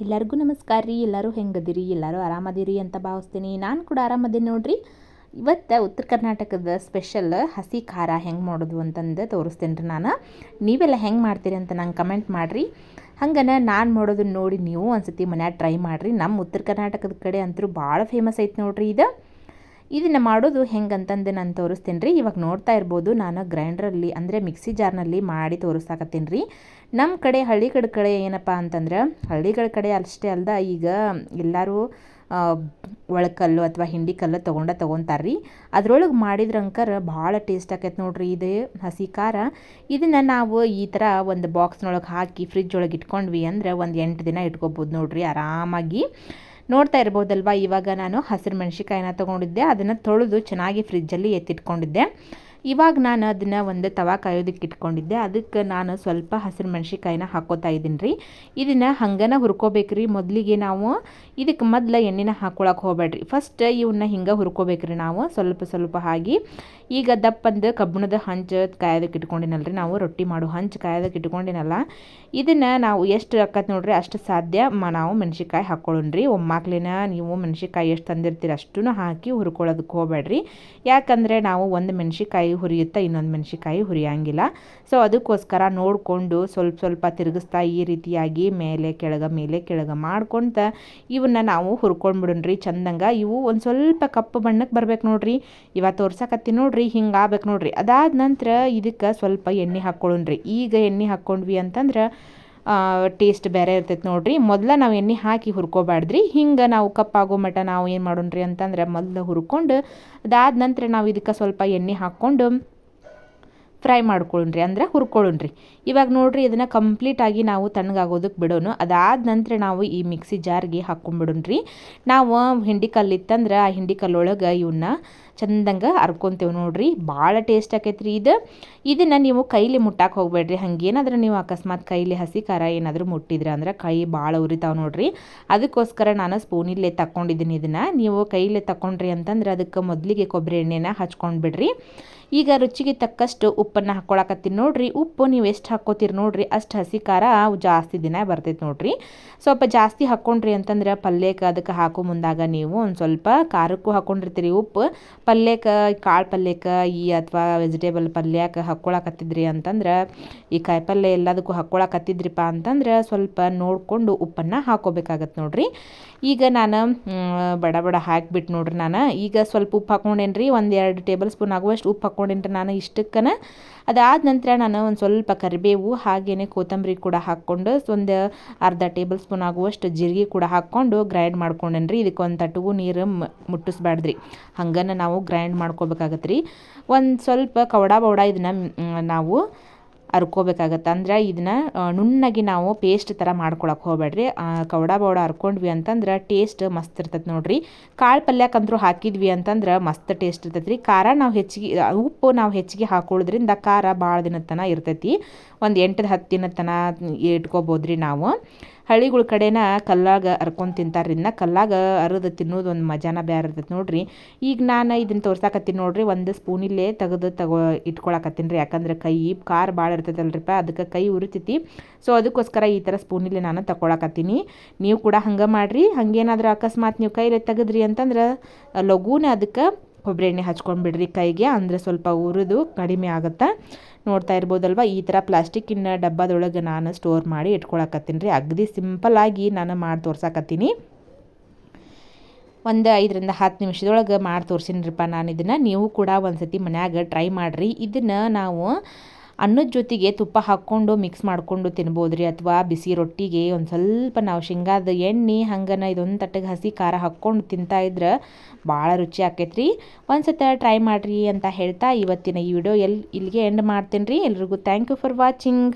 ಎಲ್ಲರಿಗೂ ನಮಸ್ಕಾರ ರೀ, ಎಲ್ಲರೂ ಹೆಂಗದಿರಿ, ಎಲ್ಲರೂ ಆರಾಮದಿರಿ ಅಂತ ಭಾವಿಸ್ತೀನಿ. ನಾನು ಕೂಡ ಆರಾಮದೀನಿ ನೋಡ್ರಿ. ಇವತ್ತು ಉತ್ತರ ಕರ್ನಾಟಕದ ಸ್ಪೆಷಲ್ ಹಸಿ ಖಾರ ಹೆಂಗೆ ಮಾಡೋದು ಅಂತಂದು ತೋರಿಸ್ತೀನಿ ರೀ ನಾನು. ನೀವೆಲ್ಲ ಹೆಂಗೆ ಮಾಡ್ತೀರಿ ಅಂತ ನಂಗೆ ಕಮೆಂಟ್ ಮಾಡಿರಿ. ಹಂಗನ ನಾನು ಮಾಡೋದನ್ನ ನೋಡಿ ನೀವು ಒಂದು ಸತಿ ಮನ್ಯಾಗ ಟ್ರೈ ಮಾಡಿರಿ. ನಮ್ಮ ಉತ್ತರ ಕರ್ನಾಟಕದ ಕಡೆ ಅಂತೂ ಭಾಳ ಫೇಮಸ್ ಐತೆ ನೋಡ್ರಿ ಇದು. ಇದನ್ನು ಮಾಡೋದು ಹೆಂಗಂತಂದು ನಾನು ತೋರಿಸ್ತೀನಿ ರೀ ಇವಾಗ ನೋಡ್ತಾ ಇರ್ಬೋದು, ನಾನು ಗ್ರೈಂಡ್ರಲ್ಲಿ ಅಂದರೆ ಮಿಕ್ಸಿ ಜಾರ್ನಲ್ಲಿ ಮಾಡಿ ತೋರಿಸ್ತಾಕತ್ತೀನಿ ರೀ ನಮ್ಮ ಕಡೆ ಹಳ್ಳಿ ಕಡೆ ಏನಪ್ಪ ಅಂತಂದ್ರೆ, ಹಳ್ಳಿಗಳ ಕಡೆ ಅಷ್ಟೇ ಅಲ್ದ ಈಗ ಎಲ್ಲರೂ ಒಳಕಲ್ಲು ಅಥವಾ ಹಿಂಡಿ ಕಲ್ಲು ತೊಗೊಂಡ ತೊಗೊತಾರೆ ರೀ ಅದ್ರೊಳಗೆ ಮಾಡಿದ್ರಂಕರ ಭಾಳ ಟೇಸ್ಟ್ ಆಕೈತೆ ನೋಡ್ರಿ ಇದು ಹಸಿ ಖಾರ. ಇದನ್ನು ನಾವು ಈ ಥರ ಒಂದು ಬಾಕ್ಸ್ನೊಳಗೆ ಹಾಕಿ ಫ್ರಿಜ್ ಒಳಗೆ ಇಟ್ಕೊಂಡ್ವಿ ಅಂದ್ರೆ ಒಂದು ಎಂಟು ದಿನ ಇಟ್ಕೊಬೋದು ನೋಡ್ರಿ ಆರಾಮಾಗಿ. ನೋಡ್ತಾ ಇರ್ಬೋದಲ್ವಾ? ಇವಾಗ ನಾನು ಹಸಿರು ಮೆಣಸಿಕಾಯಿನ ತೊಗೊಂಡಿದ್ದೆ. ಅದನ್ನು ತೊಳೆದು ಚೆನ್ನಾಗಿ ಫ್ರಿಜ್ಜಲ್ಲಿ ಎತ್ತಿಟ್ಕೊಂಡಿದ್ದೆ. ಇವಾಗ ನಾನು ಅದನ್ನು ಒಂದು ತವಾ ಕಾಯೋದಕ್ಕೆ ಇಟ್ಕೊಂಡಿದ್ದೆ. ಅದಕ್ಕೆ ನಾನು ಸ್ವಲ್ಪ ಹಸಿರು ಮೆಣಸಿಕಾಯಿನ ಹಾಕೋತಾ ಇದ್ದೀನಿ ರೀ. ಇದನ್ನು ಹಂಗನ ಹುರ್ಕೋಬೇಕು ರೀ. ಮೊದಲಿಗೆ ನಾವು ಇದಕ್ಕೆ ಮೊದಲು ಎಣ್ಣೆನ ಹಾಕೊಳಕ್ಕೆ ಹೋಗ್ಬೇಡ್ರಿ. ಫಸ್ಟ್ ಇವನ್ನ ಹಿಂಗೆ ಹುರ್ಕೋಬೇಕು ರೀ ನಾವು. ಸ್ವಲ್ಪ ಸ್ವಲ್ಪ ಹಾಗೆ ಈಗ ದಪ್ಪಂದು ಕಬ್ಬಿಣದ ಹಂಚು ಕಾಯೋದಕ್ಕೆ ಇಟ್ಕೊಂಡಿನಲ್ಲ ರೀ ನಾವು. ರೊಟ್ಟಿ ಮಾಡೋ ಹಂಚು ಕಾಯೋದಕ್ಕೆ ಇಟ್ಕೊಂಡಿನಲ್ಲ. ಇದನ್ನು ನಾವು ಎಷ್ಟು ಅಕ್ಕತ್ ನೋಡ್ರಿ ಅಷ್ಟು ಸಾಧ್ಯ ನಾವು ಮೆಣಸಿಕಾಯಿ ಹಾಕ್ಕೊಳ್ಳೋಣ್ರಿ ಒಮ್ಮಾಕ್ಲಿನ ನೀವು ಮೆಣಸಿಕಾಯಿ ಎಷ್ಟು ತಂದಿರ್ತೀರಿ ಅಷ್ಟೂ ಹಾಕಿ ಹುರ್ಕೊಳ್ಳೋದಕ್ಕೆ ಹೋಗ್ಬೇಡ್ರಿ. ಯಾಕಂದರೆ ನಾವು ಒಂದು ಮೆಣಸಿಕಾಯಿ ಹುರಿಯುತ್ತಾ ಇನ್ನೊಂದು ಮೆಣಸಿಕಾಯಿ ಹುರಿಯಂಗಿಲ್ಲ. ಸೊ ಅದಕ್ಕೋಸ್ಕರ ನೋಡಿಕೊಂಡು ಸ್ವಲ್ಪ ಸ್ವಲ್ಪ ತಿರುಗಿಸ್ತಾ ಈ ರೀತಿಯಾಗಿ ಮೇಲೆ ಕೆಳಗೆ ಮೇಲೆ ಕೆಳಗೆ ಮಾಡ್ಕೊಂತ ಇವನ್ನ ನಾವು ಹುರ್ಕೊಂಡ್ಬಿಡೋಣ್ರಿ ಚಂದಂಗೆ. ಇವು ಒಂದು ಸ್ವಲ್ಪ ಕಪ್ಪು ಬಣ್ಣಕ್ಕೆ ಬರ್ಬೇಕು ನೋಡ್ರಿ. ಇವತ್ತು ತೋರ್ಸಕತ್ತಿ ನೋಡ್ರಿ, ಹಿಂಗೆ ಆಗ್ಬೇಕು ನೋಡ್ರಿ. ಅದಾದ ನಂತರ ಇದಕ್ಕೆ ಸ್ವಲ್ಪ ಎಣ್ಣೆ ಹಾಕ್ಕೊಳ್ಳೋಣ್ರಿ ಈಗ ಎಣ್ಣೆ ಹಾಕ್ಕೊಂಡ್ವಿ ಅಂತಂದ್ರೆ ಟೇಸ್ಟ್ ಬೇರೆ ಇರ್ತೈತೆ ನೋಡಿರಿ. ಮೊದಲು ನಾವು ಎಣ್ಣೆ ಹಾಕಿ ಹುರ್ಕೋಬಾರ್ದ್ರಿ ಹಿಂಗೆ ನಾವು ಕಪ್ಪಾಗೋ ಮಟ್ಟ ನಾವು ಏನು ಮಾಡೋಣ್ರಿ ಅಂತಂದ್ರೆ ಮೊದಲು ಹುರ್ಕೊಂಡು ಅದಾದ ನಂತರ ನಾವು ಇದಕ್ಕೆ ಸ್ವಲ್ಪ ಎಣ್ಣೆ ಹಾಕ್ಕೊಂಡು ಫ್ರೈ ಮಾಡ್ಕೊಳ್ಳೋಣ್ರಿ, ಅಂದ್ರೆ ಹುರ್ಕೊಳ್ಳೋಣ್ರಿ. ಇವಾಗ ನೋಡಿರಿ ಇದನ್ನು ಕಂಪ್ಲೀಟಾಗಿ ನಾವು ತಣ್ಣಗಾಗೋದಕ್ಕೆ ಬಿಡೋಣ ಅದಾದ ನಂತರ ನಾವು ಈ ಮಿಕ್ಸಿ ಜಾರ್ಗೆ ಹಾಕ್ಕೊಂಡ್ಬಿಡೋಣ್ರಿ ನಾವು ಹಿಂಡಿ ಕಲ್ಲಿತ್ತಂದ್ರೆ ಆ ಹಿಂಡಿ ಕಲ್ಲೊಳಗೆ ಇವನ್ನ ಚಂದಂಗೆ ಅರ್ಕೊಂತೇವೆ ನೋಡಿರಿ. ಭಾಳ ಟೇಸ್ಟ್ ಆಕೈತ್ರಿ ಇದು. ಇದನ್ನು ನೀವು ಕೈಲಿ ಮುಟ್ಟಕ್ಕೆ ಹೋಗ್ಬೇಡ್ರಿ. ಏನಾದರೂ ನೀವು ಅಕಸ್ಮಾತ್ ಕೈಲಿ ಹಸಿ ಖಾರ ಏನಾದರೂ ಮುಟ್ಟಿದ್ರೆ ಅಂದ್ರೆ ಕೈ ಭಾಳ ಉರಿತಾವೆ ನೋಡಿರಿ. ಅದಕ್ಕೋಸ್ಕರ ನಾನು ಸ್ಪೂನಿಲ್ಲೇ ತಗೊಂಡಿದ್ದೀನಿ ಇದನ್ನು. ನೀವು ಕೈಲೇ ತಗೊಂಡ್ರಿ ಅಂತಂದ್ರೆ ಅದಕ್ಕೆ ಮೊದಲಿಗೆ ಕೊಬ್ಬರಿ ಎಣ್ಣೆನ ಹಚ್ಕೊಂಡು ಬಿಡ್ರಿ ಈಗ ರುಚಿಗೆ ತಕ್ಕಷ್ಟು ಉಪ್ಪನ್ನು ಹಾಕ್ಕೊಳಕತ್ತೀನಿ ನೋಡ್ರಿ. ಉಪ್ಪು ನೀವು ಎಷ್ಟು ಹಾಕ್ಕೋತೀರಿ ನೋಡ್ರಿ. ಅಷ್ಟು ಹಸಿ ಖಾರ ಜಾಸ್ತಿ ದಿನ ಬರ್ತೈತೆ ನೋಡ್ರಿ. ಸ್ವಲ್ಪ ಜಾಸ್ತಿ ಹಾಕ್ಕೊಂಡ್ರಿ ಅಂತಂದ್ರೆ ಪಲ್ಯಕ್ಕೆ ಅದಕ್ಕೆ ಹಾಕೋ ಮುಂದಾಗ ನೀವು ಒಂದು ಸ್ವಲ್ಪ ಖಾರಕ್ಕೂ ಹಾಕ್ಕೊಂಡಿರ್ತೀರಿ ಉಪ್ಪು. ಪಲ್ಯಕ್ಕೆ ಕಾಳು ಪಲ್ಯಕ್ಕೆ ಈ ಅಥವಾ ವೆಜಿಟೇಬಲ್ ಪಲ್ಯಕ್ಕೆ ಹಾಕ್ಕೊಳಕತ್ತಿದ್ರಿ ಅಂತಂದ್ರೆ, ಈ ಕಾಯಿ ಪಲ್ಯ ಎಲ್ಲದಕ್ಕೂ ಹಾಕ್ಕೊಳಕತ್ತಿದ್ರಿಪ್ಪ ಅಂತಂದ್ರೆ ಸ್ವಲ್ಪ ನೋಡಿಕೊಂಡು ಉಪ್ಪನ್ನು ಹಾಕೋಬೇಕಾಗತ್ತೆ ನೋಡ್ರಿ. ಈಗ ನಾನು ಬಡ ಬಡ ಹಾಕಿಬಿಟ್ಟು ನೋಡ್ರಿ ನಾನು. ಈಗ ಸ್ವಲ್ಪ ಉಪ್ಪು ಹಾಕ್ಕೊಂಡೇನಿ ರೀ ಒಂದು ಎರಡು ಟೇಬಲ್ ಸ್ಪೂನ್ ಆಗುವಷ್ಟು ಉಪ್ಪು ಹಾಕ್ಕೊಂಡೇನಿ ರೀ ನಾನು ಇಷ್ಟಕ್ಕನ. ಅದಾದ ನಂತರ ನಾನು ಒಂದು ಸ್ವಲ್ಪ ಕರಿಬೇವು ಹಾಗೆಯೇ ಕೊತ್ತಂಬರಿ ಕೂಡ ಹಾಕ್ಕೊಂಡು, ಒಂದು ಅರ್ಧ ಟೇಬಲ್ ಸ್ಪೂನ್ ಆಗುವಷ್ಟು ಜೀರಿಗೆ ಕೂಡ ಹಾಕ್ಕೊಂಡು ಗ್ರೈಂಡ್ ಮಾಡ್ಕೊಂಡೇನಿ ರೀ ಇದಕ್ಕೆ ಒಂದು ನೀರು ಮುಟ್ಟಿಸ್ಬಾರ್ದ್ರಿ ಹಂಗನ ನಾವು ಗ್ರೈಂಡ್ ಮಾಡ್ಕೋಬೇಕಾಗತ್ತೆ ರೀ ಒಂದು ಸ್ವಲ್ಪ ಕವಡ ಬೌಡ ಇದನ್ನ ನಾವು ಅರ್ಕೋಬೇಕಾಗತ್ತೆ. ಅಂದ್ರೆ ಇದನ್ನ ನುಣ್ಣಗೆ ನಾವು ಪೇಸ್ಟ್ ಥರ ಮಾಡ್ಕೊಳಕ್ಕೆ ಹೋಗ್ಬೇಡ್ರಿ. ಕವಡ ಬೌಡ ಹರ್ಕೊಂಡ್ವಿ ಅಂತಂದ್ರೆ ಟೇಸ್ಟ್ ಮಸ್ತ್ ಇರ್ತೈತೆ ನೋಡ್ರಿ. ಕಾಳು ಪಲ್ಯಕ್ಕಂದ್ರೂ ಹಾಕಿದ್ವಿ ಅಂತಂದ್ರೆ ಮಸ್ತ್ ಟೇಸ್ಟ್ ಇರ್ತೈತೆ ರೀ ಖಾರ ನಾವು ಹೆಚ್ಚಿಗೆ ಉಪ್ಪು ನಾವು ಹೆಚ್ಚಿಗೆ ಹಾಕೊಳ್ಳೋದ್ರಿಂದ ಖಾರ ಭಾಳ ದಿನದ ತನಕ ಇರ್ತೈತಿ. ಒಂದು ಎಂಟು ಹತ್ತು ದಿನದ ತನಕ ಇಟ್ಕೋಬೋದ್ರಿ ನಾವು. ಹಳ್ಳಿಗಳ ಕಡೆನ ಕಲ್ಲಾಗ ಅರ್ಕೊಂಡು ತಿಂತಾರೆ ಇನ್ನು ಕಲ್ಲಾಗ ಅರದು ತಿನ್ನೋದು ಒಂದು ಮಜಾನ ಬೇರೆ ಇರ್ತೈತೆ ನೋಡಿರಿ. ಈಗ ನಾನು ಇದನ್ನು ತೋರ್ಸಾಕತ್ತೀನಿ ನೋಡಿರಿ, ಒಂದು ಸ್ಪೂನಿಲ್ಲೇ ತೆಗೆದು ತಗೋ ಇಟ್ಕೊಳಕತ್ತೀನಿ ರೀ. ಯಾಕಂದ್ರೆ ಕೈ ಖಾರ ಭಾಳ ಇರ್ತೈತಲ್ರಿಪ್ಪ, ಅದಕ್ಕೆ ಕೈ ಉರಿತೈತಿ. ಸೊ ಅದಕ್ಕೋಸ್ಕರ ಈ ಥರ ಸ್ಪೂನಿಲ್ಲೇ ನಾನು ತಗೊಳಕತ್ತೀನಿ ನೀವು ಕೂಡ ಹಂಗೆ ಮಾಡಿರಿ. ಹಂಗೇನಾದ್ರೂ ಅಕಸ್ಮಾತ್ ನೀವು ಕೈಲೇ ತೆಗೆದ್ರಿ ಅಂತಂದ್ರೆ, ಲಘೂನೇ ಅದಕ್ಕೆ ಕೊಬ್ಬರಿ ಎಣ್ಣೆ ಹಚ್ಕೊಂಡ್ಬಿಡ್ರಿ ಕೈಗೆ. ಅಂದರೆ ಸ್ವಲ್ಪ ಉರಿದು ಕಡಿಮೆ ಆಗುತ್ತೆ? ನೋಡ್ತಾ ಇರ್ಬೋದಲ್ವ? ಈ ಥರ ಪ್ಲಾಸ್ಟಿಕ್ಕಿನ ಡಬ್ಬದೊಳಗೆ ನಾನು ಸ್ಟೋರ್ ಮಾಡಿ ಇಟ್ಕೊಳಕತ್ತೀನಿ ರೀ. ಅಗದಿ ಸಿಂಪಲ್ಲಾಗಿ ನಾನು ಮಾಡಿ ತೋರ್ಸಕತ್ತೀನಿ. ಒಂದು ಐದರಿಂದ ಹತ್ತು ನಿಮಿಷದೊಳಗೆ ಮಾಡಿ ತೋರಿಸಿನ್ರಿಪ್ಪ ನಾನು ಇದನ್ನು ನೀವು ಕೂಡ ಒಂದು ಸತಿ ಮನ್ಯಾಗ ಟ್ರೈ ಮಾಡಿರಿ. ಇದನ್ನು ನಾವು ಅನ್ನದ ಜೊತೆಗೆ ತುಪ್ಪ ಹಾಕ್ಕೊಂಡು ಮಿಕ್ಸ್ ಮಾಡಿಕೊಂಡು ತಿನ್ಬೋದು ರೀ ಅಥವಾ ಬಿಸಿ ರೊಟ್ಟಿಗೆ ಒಂದು ಸ್ವಲ್ಪ ನಾವು ಶೇಂಗಾದ ಎಣ್ಣೆ, ಹಂಗನ ಇದೊಂದು ತಟ್ಟಿಗೆ ಹಸಿ ಖಾರ ಹಾಕ್ಕೊಂಡು ತಿಂತಾ ಇದ್ರೆ ಭಾಳ ರುಚಿ ಆಕೈತೆ ರೀ ಒಂದು ಟ್ರೈ ಮಾಡಿರಿ ಅಂತ ಹೇಳ್ತಾ ಇವತ್ತಿನ ಈ ವಿಡಿಯೋ ಎಲ್ಲಿ ಇಲ್ಲಿಗೆ ಎಂಡ್ ಮಾಡ್ತೀನಿ ರೀ ಎಲ್ರಿಗೂ ಥ್ಯಾಂಕ್ ಯು ಫಾರ್ ವಾಚಿಂಗ್